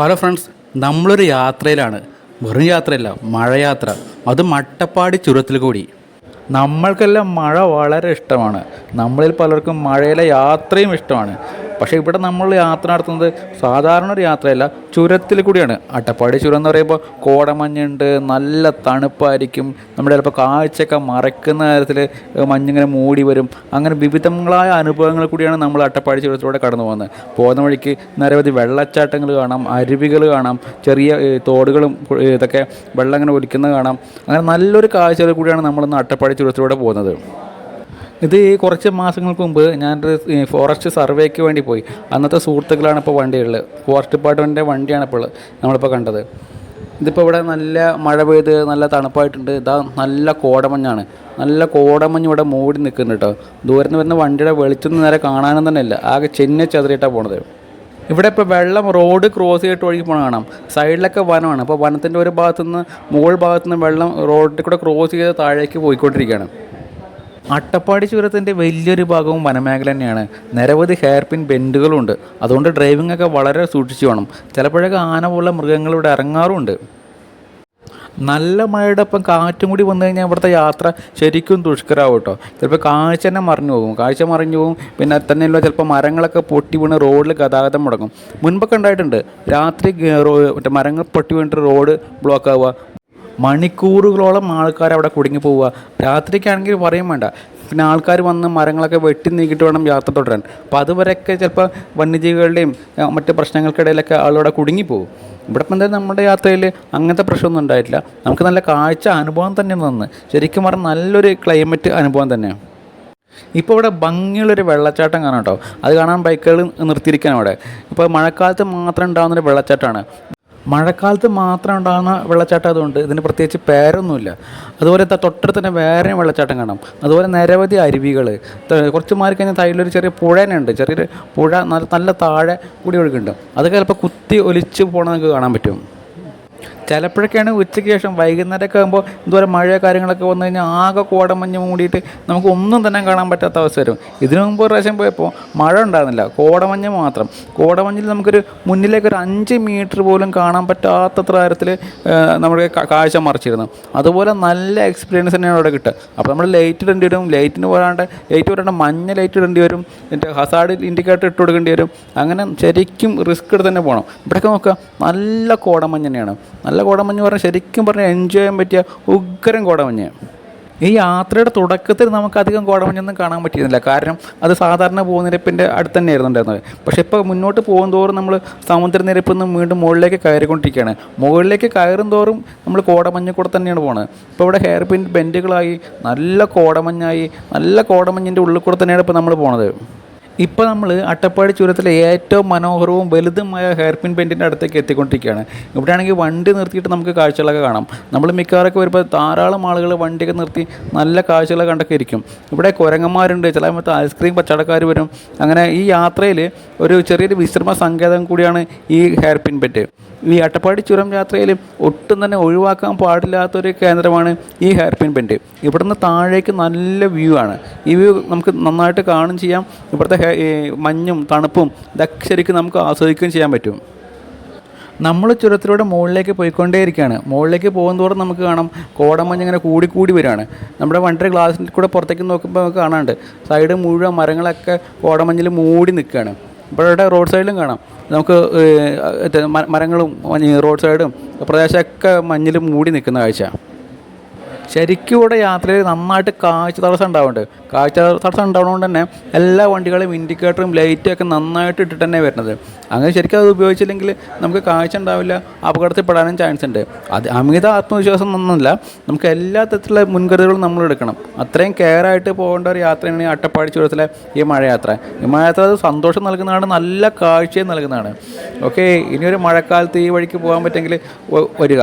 Hello friends നമ്മളൊരു യാത്രയിലാണ്. വെറും യാത്രയല്ല മഴയാത്ര. അത് മട്ടപ്പാടി ചുരത്തിൽ കൂടി. നമ്മൾക്കെല്ലാം മഴ വളരെ ഇഷ്ടമാണ്. നമ്മളിൽ പലർക്കും മഴയിലെ യാത്രയും ഇഷ്ടമാണ്. പക്ഷേ ഇവിടെ നമ്മൾ യാത്ര നടത്തുന്നത് സാധാരണ ഒരു യാത്രയല്ല ചുരത്തിൽ കൂടിയാണ്. അട്ടപ്പാടി ചുരം എന്ന് പറയുമ്പോൾ കോടമഞ്ഞുണ്ട് നല്ല തണുപ്പായിരിക്കും. നമ്മുടെ ചിലപ്പോൾ കാഴ്ചയൊക്കെ മറക്കുന്ന തരത്തിൽ മഞ്ഞിങ്ങനെ മൂടി വരും. അങ്ങനെ വിവിധങ്ങളായ അനുഭവങ്ങൾ കൂടിയാണ് നമ്മൾ അട്ടപ്പാടി ചുരത്തിലൂടെ കടന്നു പോകുന്നത്. പോകുന്ന വഴിക്ക് നിരവധി വെള്ളച്ചാട്ടങ്ങൾ കാണാം അരുവികൾ കാണാം ചെറിയ തോടുകളും ഇതൊക്കെ വെള്ളം ഇങ്ങനെ ഒലിക്കുന്നത് കാണാം. അങ്ങനെ നല്ലൊരു കാഴ്ചകൾ കൂടിയാണ് നമ്മളിന്ന് അട്ടപ്പാടി ചുരത്തിലൂടെ പോകുന്നത്. ഇത് കുറച്ച് മാസങ്ങൾക്ക് മുമ്പ് ഞാനൊരു ഫോറസ്റ്റ് സർവേക്ക് വേണ്ടി പോയി. അന്നത്തെ സുഹൃത്തുക്കളാണ് ഇപ്പോൾ വണ്ടിയുള്ളത് ഫോറസ്റ്റ് ഡിപ്പാർട്ട്മെന്റിന്റെ വണ്ടിയാണ് ഇപ്പോൾ നമ്മളിപ്പോൾ കണ്ടത്. ഇതിപ്പോൾ ഇവിടെ നല്ല മഴ പെയ്ത് നല്ല തണുപ്പായിട്ടുണ്ട്. ഇതാ നല്ല കോടമഞ്ഞാണ്. നല്ല കോടമഞ്ഞ് ഇവിടെ മൂടി നിൽക്കുന്നുണ്ട് കേട്ടോ. ദൂരെ നിന്ന് വരുന്ന വണ്ടിയുടെ വെളിച്ചം നേരെ കാണാനും തന്നെ ഇല്ല. ആകെ ചെന്നെ ചതിരിയിട്ടാണ് പോണത്. ഇവിടെ ഇപ്പോൾ വെള്ളം റോഡ് ക്രോസ് ചെയ്തിട്ട് ഒഴുകി പോകണം കാണാം. സൈഡിലൊക്കെ വനമാണ്. അപ്പോൾ വനത്തിന്റെ ഒരു ഭാഗത്തുനിന്ന് മുകൾ ഭാഗത്തുനിന്ന് വെള്ളം റോഡിൽ കൂടെ ക്രോസ് ചെയ്ത് താഴേക്ക് പോയിക്കൊണ്ടിരിക്കുകയാണ്. അട്ടപ്പാടി ചുരത്തിന്റെ വലിയൊരു ഭാഗവും വനമേഖല തന്നെയാണ്. നിരവധി ഹെയർ പിൻ ബെൻഡുകളുണ്ട് അതുകൊണ്ട് ഡ്രൈവിംഗ് ഒക്കെ വളരെ സൂക്ഷിച്ചു വേണം. ചിലപ്പോഴൊക്കെ ആന പോലുള്ള മൃഗങ്ങൾ ഇവിടെ ഇറങ്ങാറുമുണ്ട് നല്ല മഴയുടെ ഒപ്പം കാറ്റും കൂടി വന്നു കഴിഞ്ഞാൽ ഇവിടുത്തെ യാത്ര ശരിക്കും ദുഷ്കരാവും കേട്ടോ. ചിലപ്പോൾ കാഴ്ച തന്നെ മറിഞ്ഞു പോകും. കാഴ്ച മറിഞ്ഞു പോകും. പിന്നെ തന്നെയുള്ള ചിലപ്പോൾ മരങ്ങളൊക്കെ പൊട്ടി വീണ് റോഡിൽ ഗതാഗതം മുടങ്ങും. മുൻപൊക്കെ ഉണ്ടായിട്ടുണ്ട്. രാത്രി മറ്റേ മരങ്ങൾ പൊട്ടി വീണിട്ട് റോഡ് ബ്ലോക്ക് ആവുക മണിക്കൂറുകളോളം ആൾക്കാർ അവിടെ കുടുങ്ങി പോവുക. രാത്രിക്കാണെങ്കിൽ പറയും വേണ്ട. പിന്നെ ആൾക്കാർ വന്ന് മരങ്ങളൊക്കെ വെട്ടി നീക്കിയിട്ട് വേണം യാത്ര തുടരാൻ. അപ്പോൾ അതുവരെയൊക്കെ ചിലപ്പോൾ വന്യജീവികളുടെയും മറ്റ് പ്രശ്നങ്ങൾക്കിടയിലൊക്കെ ആളവിടെ കുടുങ്ങിപ്പോകും ഇവിടെ ഇപ്പം എന്തായാലും നമ്മുടെ യാത്രയിൽ അങ്ങനത്തെ പ്രശ്നമൊന്നും ഉണ്ടായിട്ടില്ല. നമുക്ക് നല്ല കാഴ്ച അനുഭവം തന്നെ തന്ന് ശരിക്കും പറഞ്ഞാൽ നല്ലൊരു ക്ലൈമറ്റ് അനുഭവം തന്നെയാണ് ഇപ്പോൾ ഇവിടെ ഭംഗിയുള്ളൊരു വെള്ളച്ചാട്ടം കാണാം കേട്ടോ. അത് കാണാൻ ബൈക്കുകൾ നിർത്തിയിരിക്കാൻ അവിടെ ഇപ്പോൾ മഴക്കാലത്ത് മാത്രം ഉണ്ടാകുന്നൊരു വെള്ളച്ചാട്ടമാണ്. മഴക്കാലത്ത് മാത്രം ഉണ്ടാകുന്ന വെള്ളച്ചാട്ടം അതുകൊണ്ട് ഇതിന് പ്രത്യേകിച്ച് പേരൊന്നുമില്ല. അതുപോലെ തൊട്ടടുത്ത് തന്നെ വേറെയും വെള്ളച്ചാട്ടം കാണാം. അതുപോലെ നിരവധി അരുവികൾ കുറച്ച് മാറി കഴിഞ്ഞാൽ തൈലൊരു ചെറിയ പുഴേനുണ്ട് ചെറിയൊരു പുഴ നല്ല നല്ല താഴെ കൂടി ഒഴുകുന്നുണ്ട്. അതൊക്കെ ചിലപ്പോൾ കുത്തി ഒലിച്ച് പോകണമെന്ന് നമുക്ക് കാണാൻ പറ്റും. ചിലപ്പോഴൊക്കെയാണ് ഉച്ചയ്ക്ക് ശേഷം വൈകുന്നേരമൊക്കെ ആകുമ്പോൾ ഇതുപോലെ മഴ കാര്യങ്ങളൊക്കെ വന്നു കഴിഞ്ഞാൽ ആകെ കോടമഞ്ഞ് മൂടിയിട്ട് നമുക്ക് ഒന്നും തന്നെ കാണാൻ പറ്റാത്ത അവസ്ഥ വരും. ഇതിനു മുമ്പ് ഒരു പ്രാവശ്യം പോയപ്പോൾ മഴ ഉണ്ടായിരുന്നില്ല. കോടമഞ്ഞ് മാത്രം. കോടമഞ്ഞിൽ നമുക്കൊരു മുന്നിലേക്ക് ഒരു അഞ്ച് മീറ്റർ പോലും കാണാൻ പറ്റാത്തത്ര തരത്തിൽ നമ്മുടെ കാഴ്ച മറിച്ചിരുന്നു. അതുപോലെ നല്ല എക്സ്പീരിയൻസ് തന്നെയാണ് അവിടെ കിട്ടുക. അപ്പോൾ നമ്മൾ ലൈറ്റ് ഇടേണ്ടി വരും. ലൈറ്റിന് പോരാണ്ട് ലൈറ്റ് പോരാണ്ട് മഞ്ഞ ലൈറ്റ് ഇടേണ്ടി വരും. എന്നിട്ട് ഹസാഡ് ഇൻഡിക്കേറ്റർ ഇട്ട് കൊടുക്കേണ്ടി വരും. അങ്ങനെ ശരിക്കും റിസ്ക് എടുത്ത് തന്നെ പോകണം. ഇവിടെയൊക്കെ നോക്കുക. നല്ല കോടമഞ്ഞ് തന്നെയാണ്. നല്ല കോടമഞ്ഞ് പറഞ്ഞാൽ ശരിക്കും പറഞ്ഞാൽ എൻജോയ് ചെയ്യാൻ പറ്റിയ ഉഗ്രം കോടമഞ്ഞ്. ഈ യാത്രയുടെ തുടക്കത്തിൽ നമുക്ക് അധികം കോടമഞ്ഞൊന്നും കാണാൻ പറ്റിയിരുന്നില്ല. കാരണം അത് സാധാരണ ഭൂനിരപ്പിന്റെ അടുത്ത് തന്നെയായിരുന്നു ഉണ്ടായിരുന്നത്. പക്ഷേ ഇപ്പോൾ മുന്നോട്ട് പോകും തോറും നമ്മൾ സമുദ്രനിരപ്പിൽ നിന്ന് വീണ്ടും മുകളിലേക്ക് കയറിക്കൊണ്ടിരിക്കുകയാണ്. മുകളിലേക്ക് കയറും തോറും നമ്മൾ കോടമഞ്ഞ് കൂടെ തന്നെയാണ് പോകുന്നത് ഇപ്പോൾ ഇവിടെ ഹെയർ പിൻ ബെൻഡുകളായി നല്ല കോടമഞ്ഞായി നല്ല കോടമഞ്ഞിന്റെ ഉള്ളിൽ കൂടെ തന്നെയാണ് ഇപ്പോൾ നമ്മൾ പോണത്. ഇപ്പോൾ നമ്മൾ അട്ടപ്പാടി ചുരത്തിലെ ഏറ്റവും മനോഹരവും വലുതുമായ ഹെയർപിൻ പിൻ അടുത്തേക്ക് എത്തിക്കൊണ്ടിരിക്കുകയാണ്. ഇവിടെയാണെങ്കിൽ വണ്ടി നിർത്തിയിട്ട് നമുക്ക് കാഴ്ചകളൊക്കെ കാണാം. നമ്മൾ മിക്കവാറൊക്കെ വരുമ്പോൾ ധാരാളം ആളുകൾ വണ്ടിയൊക്കെ നിർത്തി നല്ല കാഴ്ചകളൊക്കെ കണ്ടൊക്കെ ഇരിക്കും ഇവിടെ കുരങ്ങന്മാരുണ്ട് ചില സമയത്ത് ഐസ്ക്രീം കച്ചവടക്കാർ വരും. അങ്ങനെ ഈ യാത്രയിൽ ഒരു ചെറിയൊരു വിശ്രമ സങ്കേതം കൂടിയാണ് ഈ ഹെയർപിൻ പിൻ ബെൻഡ് ഈ അട്ടപ്പാടി ചുരം യാത്രയിൽ ഒട്ടും തന്നെ ഒഴിവാക്കാൻ പാടില്ലാത്തൊരു കേന്ദ്രമാണ് ഈ ഹെയർപിൻ പിൻ ബെൻഡ് ഇവിടുന്ന് താഴേക്ക് നല്ല വ്യൂ ആണ്. ഈ വ്യൂ നമുക്ക് നന്നായിട്ട് കാണും ചെയ്യാം. ഇവിടുത്തെ ഈ മഞ്ഞും തണുപ്പും ഇതൊക്കെ ശരിക്കും നമുക്ക് ആസ്വദിക്കുകയും ചെയ്യാൻ പറ്റും. നമ്മൾ ചുരത്തിലൂടെ മുകളിലേക്ക് പോയിക്കൊണ്ടേയിരിക്കുകയാണ്. മുകളിലേക്ക് പോകുന്നതോറും നമുക്ക് കാണാം കോടമഞ്ഞ് ഇങ്ങനെ കൂടി കൂടി വരികയാണ്. നമ്മുടെ വണ്ടിയുടെ ഗ്ലാസിൽ കൂടെ പുറത്തേക്ക് നോക്കുമ്പോൾ നമുക്ക് കാണാണ്ട് സൈഡ് മുഴുവൻ മരങ്ങളൊക്കെ കോടമഞ്ഞിൽ മൂടി നിൽക്കുകയാണ്. ഇവിടെ റോഡ് സൈഡിലും കാണാം. നമുക്ക് മരങ്ങളും റോഡ് സൈഡും പ്രദേശമൊക്കെ മഞ്ഞിൽ മൂടി നിൽക്കുന്ന കാഴ്ച ശരിക്കും ഇവിടെ യാത്രയിൽ നന്നായിട്ട് കാഴ്ച തടസ്സം ഉണ്ടാവുന്നുണ്ട്. കാഴ്ച തടസ്സം ഉണ്ടാവുന്നതുകൊണ്ട് തന്നെ എല്ലാ വണ്ടികളും ഇൻഡിക്കേറ്ററും ലൈറ്റും ഒക്കെ നന്നായിട്ട് ഇട്ടിട്ട് തന്നെ വരുന്നത്. അങ്ങനെ ശരിക്കും അത് ഉപയോഗിച്ചില്ലെങ്കിൽ നമുക്ക് കാഴ്ച ഉണ്ടാവില്ല അപകടത്തിൽപ്പെടാനും ചാൻസ് ഉണ്ട്. അത് അമിത ആത്മവിശ്വാസം ഒന്നുമില്ല നമുക്ക് എല്ലാ തരത്തിലുള്ള മുൻകരുതലുകളും നമ്മൾ എടുക്കണം. അത്രയും കെയർ ആയിട്ട് പോകേണ്ട ഒരു യാത്രയാണ് ഈ അട്ടപ്പാടി ചുരത്തിലെ ഈ മഴയാത്ര. ഈ മഴയാത്ര അത് സന്തോഷം നൽകുന്നതാണ് നല്ല കാഴ്ചയും നൽകുന്നതാണ്. ഓക്കെ ഇനിയൊരു മഴക്കാലത്ത് ഈ വഴിക്ക് പോകാൻ പറ്റുമെങ്കിൽ വരിക.